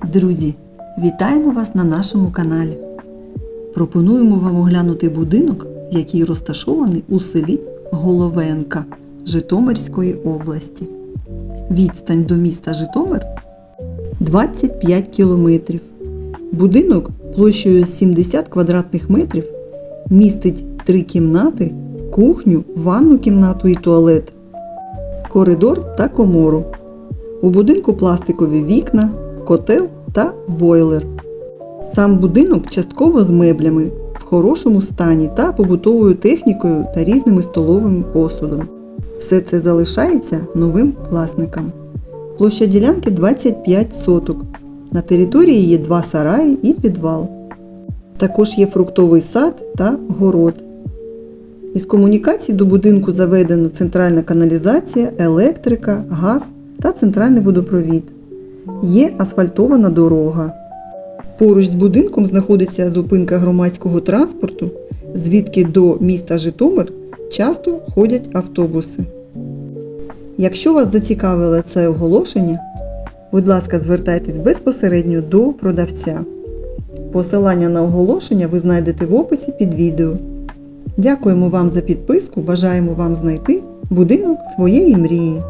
Друзі, вітаємо вас на нашому каналі. Пропонуємо вам оглянути будинок, який розташований у селі Головенка Житомирської області. Відстань до міста Житомир 25 кілометрів. Будинок площею 70 квадратних метрів містить три кімнати, кухню, ванну кімнату і туалет, коридор та комору. У будинку пластикові вікна, котел та бойлер. Сам будинок частково з меблями в хорошому стані та побутовою технікою та різними столовими посудом. Все це залишається новим власникам. Площа ділянки 25 соток. На території є два сараї і підвал. Також є фруктовий сад та город. Із комунікацій до будинку заведено центральна каналізація, електрика, газ та центральний водопровід. Є асфальтована дорога. Поруч з будинком знаходиться зупинка громадського транспорту, звідки до міста Житомир часто ходять автобуси. Якщо вас зацікавило це оголошення, будь ласка, звертайтесь безпосередньо до продавця. Посилання на оголошення ви знайдете в описі під відео. Дякуємо вам за підписку, бажаємо вам знайти будинок своєї мрії.